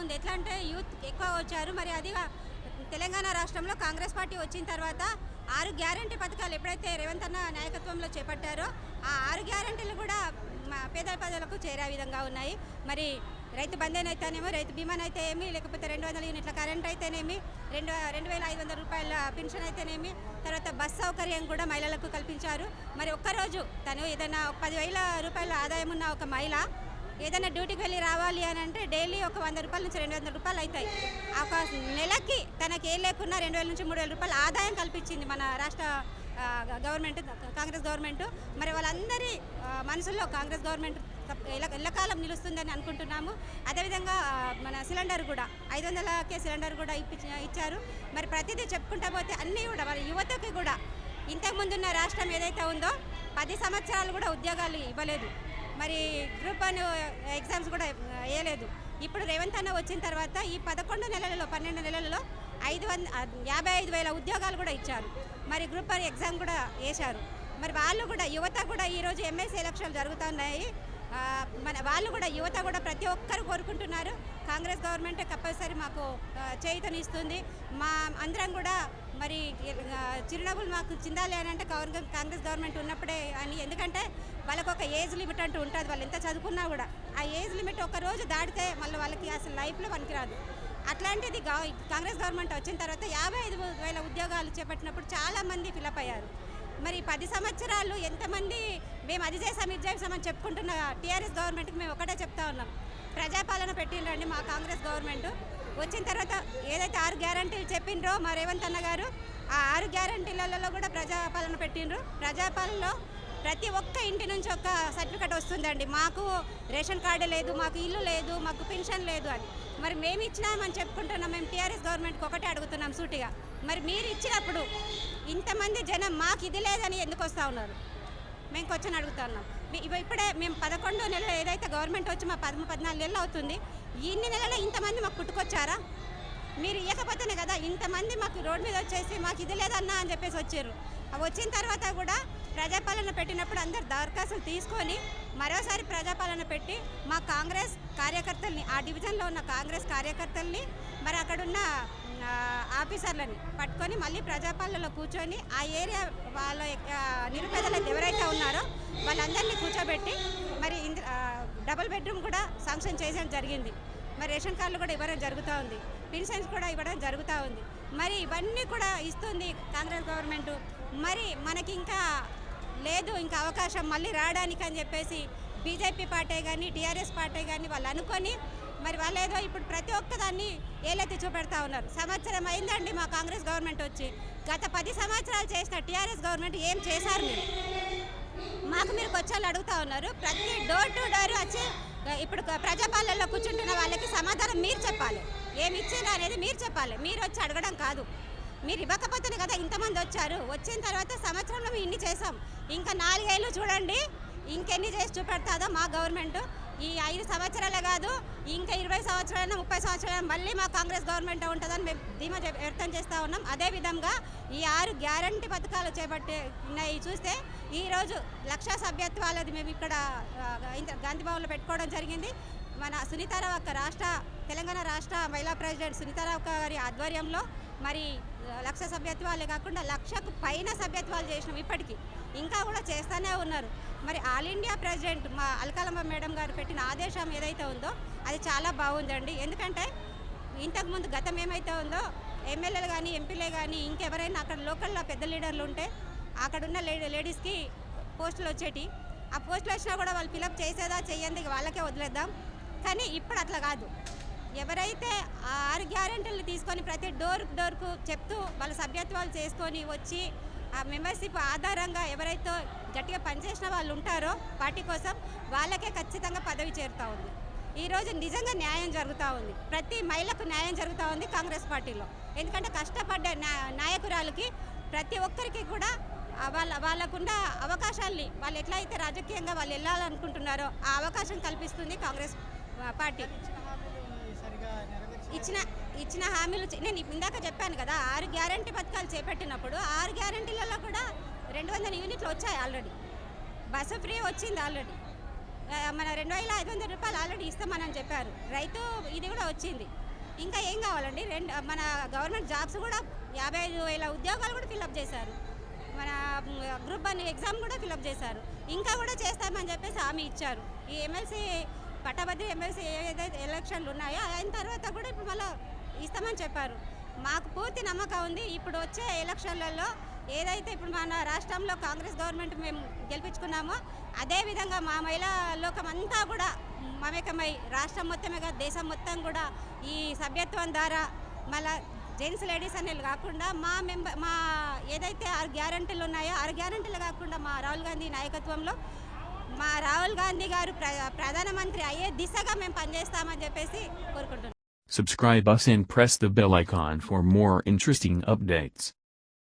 ఉంది. ఎట్లా అంటే యూత్ ఎక్కువ వచ్చారు. మరి అది తెలంగాణ రాష్ట్రంలో కాంగ్రెస్ పార్టీ వచ్చిన తర్వాత ఆరు గ్యారంటీ పథకాలు ఎప్పుడైతే రేవంత్ అన్న నాయకత్వంలో చేపట్టారో ఆ ఆరు గ్యారంటీలు కూడా మా పేద ప్రజలకు చేరే విధంగా ఉన్నాయి. మరి రైతు బంధన్ రైతు బీమానైతే ఏమి లేకపోతే రెండు వందల యూనిట్ల కరెంట్ అయితేనేమి రెండు రెండు వేల ఐదు వందల రూపాయల పెన్షన్ అయితేనేమి తర్వాత బస్ సౌకర్యం కూడా మహిళలకు కల్పించారు. మరి ఒక్కరోజు తను ఏదైనా పదివేల రూపాయల ఆదాయం ఉన్న ఒక మహిళ ఏదైనా డ్యూటీకి వెళ్ళి రావాలి అని అంటే డైలీ ఒక వంద రూపాయల నుంచి రెండు వందల రూపాయలు అవుతాయి. ఆ ఒక నెలకి తనకి ఏం లేకున్నా రెండు వేల నుంచి మూడు వేల రూపాయలు ఆదాయం కల్పించింది మన రాష్ట్ర గవర్నమెంట్ కాంగ్రెస్ గవర్నమెంట్. మరి వాళ్ళందరి మనసుల్లో కాంగ్రెస్ గవర్నమెంట్ ఎల్లకాలం నిలుస్తుందని అనుకుంటున్నాము. అదేవిధంగా మన సిలిండర్ కూడా ఐదు వందలకే సిలిండర్ కూడా ఇప్పించి ఇచ్చారు. మరి ప్రతిదీ చెప్పుకుంటా పోతే అన్నీ కూడా మరి యువతకి కూడా ఇంతకుముందున్న రాష్ట్రం ఏదైతే ఉందో పది సంవత్సరాలు కూడా ఉద్యోగాలు ఇవ్వలేదు. మరి గ్రూప్ వన్ ఎగ్జామ్స్ కూడా వేయలేదు. ఇప్పుడు రేవంత్ అన్న వచ్చిన తర్వాత ఈ పదకొండు నెలలలో పన్నెండు నెలలలో ఐదు వంద యాభై ఐదు వేల ఉద్యోగాలు కూడా ఇచ్చారు. మరి గ్రూప్ వన్ ఎగ్జామ్ కూడా వేశారు. మరి వాళ్ళు కూడా యువత కూడా ఈరోజు ఎంఎస్సీ ఎలక్షన్లు జరుగుతున్నాయి. మన వాళ్ళు కూడా యువత కూడా ప్రతి ఒక్కరు కోరుకుంటున్నారు. కాంగ్రెస్ గవర్నమెంట్ కంపల్సరీ మాకు ఆ, మా అందరం కూడా మరి చిరునవ్వులు మాకు చిందాలి అని అంటే కాంగ్రెస్ గవర్నమెంట్ ఉన్నప్పుడే అని. ఎందుకంటే వాళ్ళకు ఒక ఏజ్ లిమిట్ అంటూ ఉంటుంది. వాళ్ళు ఎంత చదువుకున్నా కూడా ఆ ఏజ్ లిమిట్ ఒక రోజు దాటితే మళ్ళీ వాళ్ళకి అసలు లైఫ్లో పనికిరాదు. అట్లాంటిది కాంగ్రెస్ గవర్నమెంట్ వచ్చిన తర్వాత యాభై ఐదు వేల ఉద్యోగాలు చేపట్టినప్పుడు చాలామంది ఫిలప్ అయ్యారు. మరి పది సంవత్సరాలు ఎంతమంది మేము అది చేసాం ఇది చేసామని చెప్పుకుంటున్న టీఆర్ఎస్ గవర్నమెంట్కి మేము ఒకటే చెప్తా ఉన్నాం. ప్రజాపాలన పెట్టిండ్రండి మా కాంగ్రెస్ గవర్నమెంట్. వచ్చిన తర్వాత ఏదైతే ఆరు గ్యారంటీలు చెప్పిండ్రో మా రేవంత్ అన్న గారు ఆ ఆరు గ్యారంటీలలో కూడా ప్రజాపాలన పెట్టిండ్రు. ప్రజాపాలనలో ప్రతి ఒక్క ఇంటి నుంచి ఒక సర్టిఫికెట్ వస్తుందండి. మాకు రేషన్ కార్డు లేదు మాకు ఇల్లు లేదు మాకు పెన్షన్ లేదు అని. మరి మేము ఇచ్చినామని చెప్పుకుంటున్నాం మేము టీఆర్ఎస్ గవర్నమెంట్కి ఒకటే అడుగుతున్నాం సూటిగా. మరి మీరు ఇచ్చినప్పుడు ఇంతమంది జనం మాకు ఇది లేదని ఎందుకు వస్తూ ఉన్నారు? మేము క్వశ్చన్ అడుగుతున్నాం ఇప్పుడే మేము పదకొండు నెలలో ఏదైతే గవర్నమెంట్ వచ్చి మా పదమూడు పద్నాలుగు నెలలు అవుతుంది ఇన్ని నెలలో ఇంతమంది మాకు పుట్టుకొచ్చారా? మీరు ఇవ్వకపోతేనే కదా ఇంతమంది మాకు రోడ్ మీద వచ్చేసి మాకు ఇది లేదన్నా అని చెప్పేసి వచ్చారు. వచ్చిన తర్వాత కూడా ప్రజాపాలన పెట్టినప్పుడు అందరు దరఖాస్తులు తీసుకొని మరోసారి ప్రజాపాలన పెట్టి మా కాంగ్రెస్ కార్యకర్తల్ని ఆ డివిజన్లో ఉన్న కాంగ్రెస్ కార్యకర్తల్ని మరి అక్కడున్న ఆఫీసర్లని పట్టుకొని మళ్ళీ ప్రజాపాలనలో కూర్చొని ఆ ఏరియా వాళ్ళ నిరుపేదలకు నిరుపేదలు ఎవరైతే ఉన్నారో వాళ్ళందరినీ కూర్చోబెట్టి డబుల్ బెడ్రూమ్ కూడా శాంక్షన్ చేయడం జరిగింది. మరి రేషన్ కార్డులు కూడా ఇవ్వడం జరుగుతూ ఉంది. పెన్షన్స్ కూడా ఇవ్వడం జరుగుతూ ఉంది. మరి ఇవన్నీ కూడా ఇస్తుంది కాంగ్రెస్ గవర్నమెంట్. మరి మనకి ఇంకా లేదు ఇంకా అవకాశం మళ్ళీ రావడానికి అని చెప్పేసి బీజేపీ పార్టీ కానీ టీఆర్ఎస్ పార్టీ కానీ వాళ్ళు అనుకొని మరి వాళ్ళు ఏదో ఇప్పుడు ప్రతి ఒక్కదాన్ని ఏలెత్తి చూపెడతా ఉన్నారు. సంవత్సరం అయిందండి మా కాంగ్రెస్ గవర్నమెంట్ వచ్చి. గత పది సంవత్సరాలు చేసిన టీఆర్ఎస్ గవర్నమెంట్ ఏం చేశారు మీరు? మాకు మీరు కొచ్చాలు అడుగుతా ఉన్నారు. ప్రతి డోర్ టు డోర్ వచ్చి ఇప్పుడు ప్రజాపాలనలో కూర్చుంటున్న వాళ్ళకి సమాధానం మీరు చెప్పాలి. ఏమి ఇచ్చారు అనేది మీరు చెప్పాలి. మీరు వచ్చి అడగడం కాదు. మీరు ఇవ్వకపోతేనే కదా ఇంతమంది వచ్చారు. వచ్చిన తర్వాత సంవత్సరంలో మేము ఇన్ని చేసాం ఇంకా నాలుగేళ్ళు చూడండి ఇంకెన్ని చేసి చూపెడతాదో మా గవర్నమెంట్. ఈ ఐదు సంవత్సరాలే కాదు ఇంకా ఇరవై సంవత్సరాలైనా ముప్పై సంవత్సరాలైనా మళ్ళీ మా కాంగ్రెస్ గవర్నమెంట్ ఉంటుందని మేము ధీమా వ్యర్థం వ్యక్తం చేస్తూ ఉన్నాం. అదేవిధంగా ఈ ఆరు గ్యారంటీ పథకాలు చేపట్టే ఉన్నాయి. చూస్తే ఈరోజు లక్ష సభ్యత్వాలది మేము ఇక్కడ గాంధీభవన్లో పెట్టుకోవడం జరిగింది. మన సునీతారావు అక్క రాష్ట్ర తెలంగాణ రాష్ట్ర మహిళా ప్రెసిడెంట్ సునీతారావు అక్క గారి ఆధ్వర్యంలో మరి లక్ష సభ్యత్వాలే కాకుండా లక్షకు పైన సభ్యత్వాలు చేసినాం ఇప్పటికీ. ఇంకా కూడా చేస్తూనే ఉన్నారు. మరి ఆల్ ఇండియా ప్రెసిడెంట్ మా అల్కాలమ్మ మేడం గారు పెట్టిన ఆదేశం ఏదైతే ఉందో అది చాలా బాగుందండి. ఎందుకంటే ఇంతకుముందు గతం ఏమైతే ఉందో ఎమ్మెల్యేలు కానీ ఎంపీలే కానీ ఇంకెవరైనా అక్కడ లోకల్లో పెద్ద లీడర్లు ఉంటే అక్కడున్న లేడీ లేడీస్కి పోస్టులు వచ్చేటి ఆ పోస్టులు వచ్చినా కూడా వాళ్ళు ఫిలప్ చేసేదా చేయండి వాళ్ళకే వదిలేద్దాం. కానీ ఇప్పుడు అట్లా కాదు. ఎవరైతే ఆ ఆరు గ్యారెంటీలు తీసుకొని ప్రతి డోర్ డోర్కు చెప్తూ వాళ్ళ సభ్యత్వాలు చేసుకొని వచ్చి ఆ మెంబర్షిప్ ఆధారంగా ఎవరైతే గట్టిగా పనిచేసిన వాళ్ళు ఉంటారో పార్టీ కోసం వాళ్ళకే ఖచ్చితంగా పదవి చేరుతూ ఉంది. ఈరోజు నిజంగా న్యాయం జరుగుతూ ఉంది. ప్రతి మహిళకు న్యాయం జరుగుతూ ఉంది కాంగ్రెస్ పార్టీలో. ఎందుకంటే కష్టపడ్డ నాయకురాలకి ప్రతి ఒక్కరికి కూడా వాళ్ళ వాళ్ళకున్న అవకాశాల్ని వాళ్ళు ఎట్లా అయితే రాజకీయంగా వాళ్ళు వెళ్ళాలనుకుంటున్నారో ఆ అవకాశం కల్పిస్తుంది కాంగ్రెస్ పార్టీ. ఇచ్చిన ఇచ్చిన హామీలు నేను ఇందాక చెప్పాను కదా ఆరు గ్యారంటీ పథకాలు చేపట్టినప్పుడు ఆరు గ్యారంటీలలో కూడా రెండు వందల యూనిట్లు వచ్చాయి ఆల్రెడీ. బస్సు ఫ్రీ వచ్చింది ఆల్రెడీ. మన రెండు వేల ఐదు వందల రూపాయలు ఆల్రెడీ ఇస్తామని చెప్పారు. రైతు ఇది కూడా వచ్చింది. ఇంకా ఏం కావాలండి? రెండు మన గవర్నమెంట్ జాబ్స్ కూడా యాభై ఐదు వేల ఉద్యోగాలు కూడా ఫిల్అప్ చేశారు. మన గ్రూప్ వన్ ఎగ్జామ్ కూడా ఫిల్అప్ చేశారు. ఇంకా కూడా చేస్తామని చెప్పేసి హామీ ఇచ్చారు. ఈ ఎమ్మెల్సీ పట్టభద్రి ఎమ్మెల్సీ ఏదైతే ఎలక్షన్లు ఉన్నాయో అయిన తర్వాత కూడా ఇప్పుడు మళ్ళీ ఇస్తామని చెప్పారు. మాకు పూర్తి నమ్మకం ఉంది. ఇప్పుడు వచ్చే ఎలక్షన్లలో ఏదైతే ఇప్పుడు మన రాష్ట్రంలో కాంగ్రెస్ గవర్నమెంట్ మేము గెలిపించుకున్నామో అదేవిధంగా మా మహిళా లోకం అంతా కూడా మమేకమై రాష్ట్రం మొత్తమే కాదు దేశం మొత్తం కూడా ఈ సభ్యత్వం ద్వారా మళ్ళా జెంట్స్ లేడీస్ అనేది కాకుండా మా మెంబర్ మా ఏదైతే ఆరు గ్యారంటీలు ఉన్నాయో ఆరు గ్యారంటీలు కాకుండా మా రాహుల్ గాంధీ నాయకత్వంలో మా రాహుల్ గాంధీ గారు ప్ర ప్రధానమంత్రి అయ్యే దిశగా మేము పనిచేస్తామని చెప్పేసి కోరుకుంటున్నాం Subscribe us and press the bell icon for more interesting updates.